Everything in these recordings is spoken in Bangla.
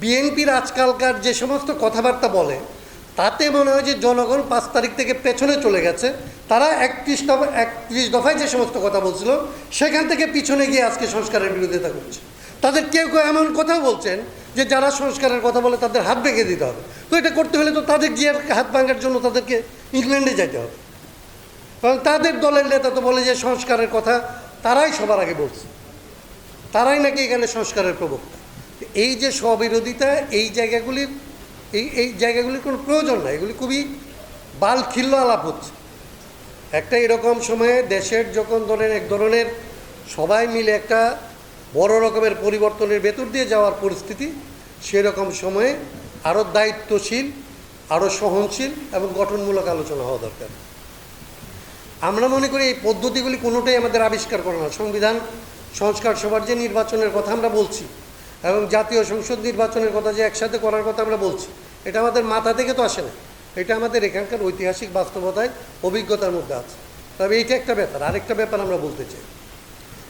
বিএনপির আজকালকার যে সমস্ত কথাবার্তা বলে, তাতে মনে হয় যে জনগণ পাঁচ তারিখ থেকে পেছনে চলে গেছে। তারা একত্রিশ দফা একত্রিশ দফায় যে সমস্ত কথা বলছিল, সেখান থেকে পিছনে গিয়ে আজকে সংস্কারের বিরোধিতা করছে। তাদের কেউ কেউ এমন কথাও বলছেন যে যারা সংস্কারের কথা বলে তাদের হাত ভেঙে দিতে হবে। তো এটা করতে হলে তো তাদের গিয়ে হাত ভাঙার জন্য তাদেরকে ইংল্যান্ডে যেতে হবে। কারণ তাদের দলের নেতা তো বলে যে সংস্কারের কথা তারাই সবার আগে বলছে। তারাই নাকি এখানে সংস্কারের প্রবক্তা। এই যে স্ববিরোধিতা, এই জায়গাগুলির এই এই জায়গাগুলির কোনো প্রয়োজন নাই। এগুলি খুবই বাল খিল্ল আলাপ হচ্ছে। একটা এরকম সময়ে দেশের যখন ধরেন এক ধরনের সবাই মিলে একটা বড় রকমের পরিবর্তনের ভেতর দিয়ে যাওয়ার পরিস্থিতি, সেরকম সময়ে আরও দায়িত্বশীল আরও সহনশীল এবং গঠনমূলক আলোচনা হওয়া দরকার। আমরা মনে করি এই পদ্ধতিগুলি কোনোটাই আমাদের আবিষ্কার করে না। সংবিধান, সংস্কার সভার যে নির্বাচনের কথা আমরা বলছি এবং জাতীয় সংসদ নির্বাচনের কথা যে একসাথে করার কথা আমরা বলছি, এটা আমাদের মাথা থেকে তো আসে না। এটা আমাদের এখানকার ঐতিহাসিক বাস্তবতায় অভিজ্ঞতার মধ্যে আছে। তবে এইটা একটা ব্যাপার, আরেকটা ব্যাপার আমরা বলতে চাই।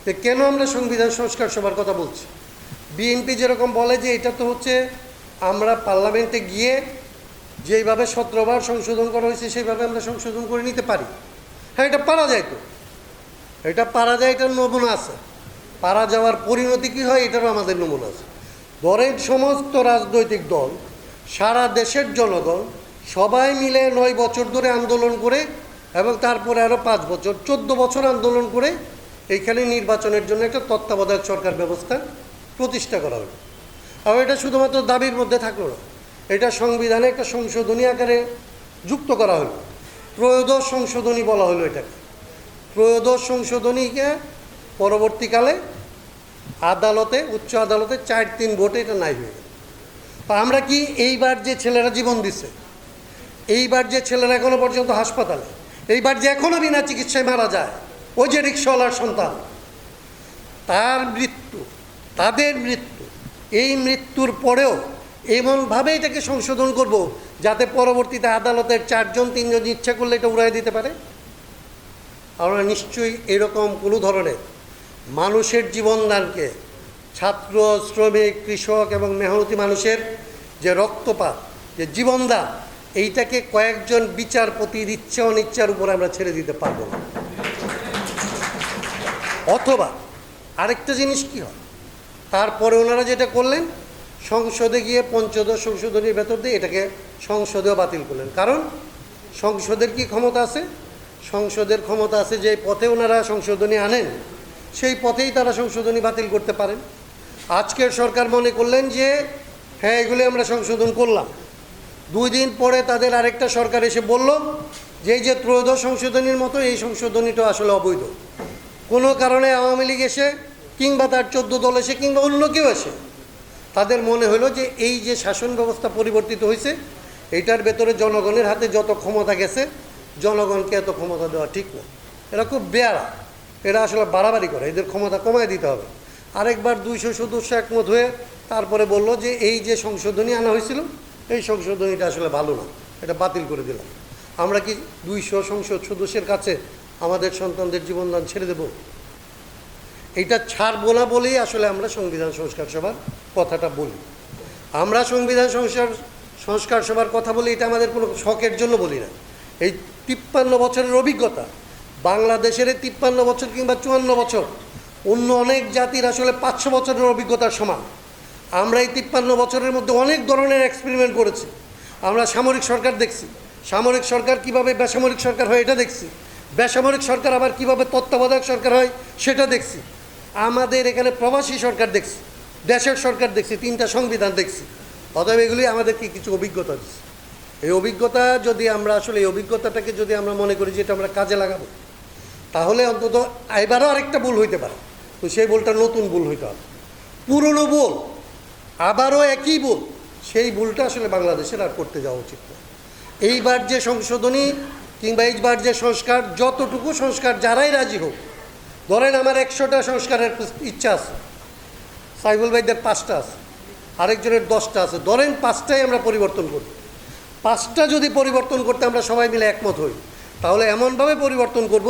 যে কেন আমরা সংবিধান সংস্কার সভার কথা বলছি? বিএনপি যেরকম বলে যে এটা তো হচ্ছে আমরা পার্লামেন্টে গিয়ে যেইভাবে সতেরোবার সংশোধন করা হয়েছে, সেইভাবে আমরা সংশোধন করে নিতে পারি। হ্যাঁ এটা পারা যায় তো। এটা পারা যায় এটার নমুনা আছে। পারা যাওয়ার পরিণতি কী হয় এটারও আমাদের নমুনা আছে। ধরেন সমস্ত রাজনৈতিক দল, সারা দেশের জনগণ সবাই মিলে নয় বছর ধরে আন্দোলন করে এবং তারপরে আরও পাঁচ বছর, চোদ্দ বছর আন্দোলন করে এইখানে নির্বাচনের জন্য একটা তত্ত্বাবধায়ক সরকার ব্যবস্থা প্রতিষ্ঠা করা হলো। আর এটা শুধুমাত্র দাবির মধ্যে থাকল না, এটা সংবিধানে একটা সংশোধনী আকারে যুক্ত করা হলো। ত্রয়োদশ সংশোধনী বলা হলো এটাকে। ত্রয়োদশ সংশোধনীকে পরবর্তীকালে আদালতে, উচ্চ আদালতে চার তিন ভোটে এটা নাই হয়ে তা আমরা কি এইবার যে ছেলেরা জীবন দিছে, এইবার যে ছেলেরা এখনও পর্যন্ত হাসপাতালে, এইবার যে এখনও বিনা চিকিৎসায় মারা যায়, ওই যে রিক্সাওয়ালার সন্তান, তার মৃত্যু, তাদের মৃত্যু, এই মৃত্যুর পরেও এমনভাবে এটাকে সংশোধন করব যাতে পরবর্তীতে আদালতের চারজন, তিনজন ইচ্ছা করলে এটা উড়াই দিতে পারে? আমরা নিশ্চয়ই এরকম কোনো ধরনের মানুষের জীবনদানকে ছাত্র, শ্রমিক, কৃষক এবং মেহনতি মানুষের যে রক্তপাত, যে জীবনদান, এইটাকে কয়েকজন বিচারপতির ইচ্ছা অনিচ্ছার উপরে আমরা ছেড়ে দিতে পারব না। অথবা আরেকটা জিনিস কি হয়? তারপরে ওনারা যেটা করলেন, সংসদে গিয়ে পঞ্চদশ সংশোধনীর ভেতর দিয়ে এটাকে সংসদেও বাতিল করলেন। কারণ সংসদের কি ক্ষমতা আছে? সংসদের ক্ষমতা আছে যে পথে ওনারা সংশোধনী আনেন। সেই পথেই তারা সংশোধনী বাতিল করতে পারেন। আজকের সরকার মনে করলেন যে হ্যাঁ এগুলি আমরা সংশোধন করলাম। দুই দিন পরে তাদের আরেকটা সরকার এসে বলল যে যে ত্রয়োদশ সংশোধনীর মতো এই সংশোধনীটা আসলে অবৈধ। কোনো কারণে আওয়ামী লীগ এসে কিংবা তার চোদ্দ দল এসে কিংবা অন্য কেউ এসে, তাদের মনে হলো যে, এই যে শাসন ব্যবস্থা পরিবর্তিত হয়েছে, এটার ভেতরে জনগণের হাতে যত ক্ষমতা গেছে, জনগণকে এত ক্ষমতা দেওয়া ঠিক না। এরা খুব বেয়ারা। এরা আসলে বাড়াবাড়ি করে, এদের ক্ষমতা কমায় দিতে হবে। আরেকবার দুইশো সদস্য একমত হয়ে তারপরে বলল যে এই যে সংশোধনী আনা হয়েছিল, এই সংশোধনীটা আসলে ভালো না, এটা বাতিল করে দিলাম। আমরা কি দুইশো সংসদ সদস্যের কাছে আমাদের সন্তানদের জীবনদান ছেড়ে দেব? এইটা ছাড়বো না বলেই আসলে আমরা সংবিধান সংস্কার সভার কথাটা বলি। আমরা সংবিধান সংস্কার সংস্কার সভার কথা বলি, এটা আমাদের কোনো শখের জন্য বলি না। এই তিপ্পান্ন বছরের অভিজ্ঞতা বাংলাদেশের তিপ্পান্ন বছর কিংবা চুয়ান্ন বছর, অন্য অনেক জাতির আসলে পাঁচশো বছরের অভিজ্ঞতার সমান। আমরা এই তিপ্পান্ন বছরের মধ্যে অনেক ধরনের এক্সপেরিমেন্ট করেছি। আমরা সামরিক সরকার দেখছি। সামরিক সরকার কীভাবে বেসামরিক সরকার হয় এটা দেখছি। বেসামরিক সরকার আবার কীভাবে তত্ত্বাবধায়ক সরকার হয় সেটা দেখছি। আমাদের এখানে প্রবাসী সরকার দেখছি। দেশের সরকার দেখছি। তিনটা সংবিধান দেখছি। অতএব এগুলি আমাদেরকে কিছু অভিজ্ঞতা দিচ্ছে। এই অভিজ্ঞতা যদি আমরা আসলে এই অভিজ্ঞতাটাকে যদি আমরা মনে করি যে এটা আমরা কাজে লাগাবো তাহলে অন্তত এবারও আরেকটা ভুল হইতে পারে। তো সেই ভুলটা নতুন ভুল হইতে হবে। পুরনো ভুল, আবারও একই ভুল, সেই ভুলটা আসলে বাংলাদেশের আর করতে যাওয়া উচিত না। এইবার যে সংশোধনী কিংবা এইবার যে সংস্কার, যতটুকু সংস্কার যারাই রাজি হোক, ধরেন আমার একশোটা সংস্কারের ইচ্ছা আছে সাইবুল ভাইদের পাঁচটা আছে, আরেকজনের দশটা আছে, ধরেন পাঁচটাই আমরা পরিবর্তন করি। পাঁচটা যদি পরিবর্তন করতে আমরা সবাই মিলে একমত হই, তাহলে এমনভাবে পরিবর্তন করব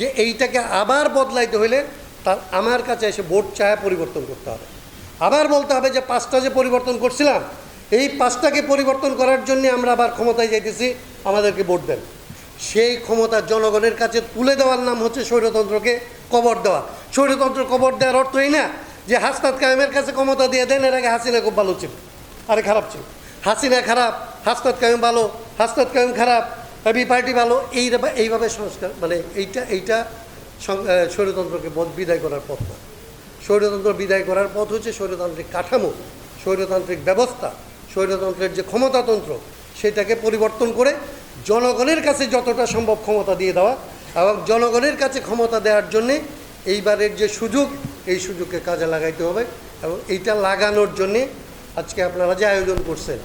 যে এইটাকে আবার বদলাইতে হলে তার আমার কাছে এসে ভোট চায়া পরিবর্তন করতে হবে। আবার বলতে হবে যে পাঁচটা যে পরিবর্তন করছিলাম, এই পাঁচটাকে পরিবর্তন করার জন্য আমরা আবার ক্ষমতায় যাইতেছি, আমাদেরকে ভোট দেন। সেই ক্ষমতা জনগণের কাছে তুলে দেওয়ার নাম হচ্ছে স্বৈরতন্ত্রকে কবর দেওয়া। স্বৈরতন্ত্র কবর দেওয়ার অর্থ এই না যে হাসনাত কায়েমের কাছে ক্ষমতা দিয়ে দেন, এর আগে হাসিনা খুব ভালো ছিল, আরে খারাপ ছিল। হাসিনা খারাপ, হাসনাত কায়েম ভালো, হাসনাত কায়েম খারাপ বি পার্টি ভালো এই এইভাবে সংস্কার মানে এইটা এইটা স্বৈরতন্ত্রকে বদ- বিদায় করার পথ না। স্বৈরতন্ত্র বিদায় করার পথ হচ্ছে স্বৈরতান্ত্রিক কাঠামো স্বৈরতান্ত্রিক ব্যবস্থা স্বৈরতন্ত্রের যে ক্ষমতাতন্ত্র, সেটাকে পরিবর্তন করে জনগণের কাছে যতটা সম্ভব ক্ষমতা দিয়ে দেওয়া এবং জনগণের কাছে ক্ষমতা দেওয়ার জন্যে এইবারের যে সুযোগ, এই সুযোগকে কাজে লাগাইতে হবে এবং এইটা লাগানোর জন্যে আজকে আপনারা যে আয়োজন করছেন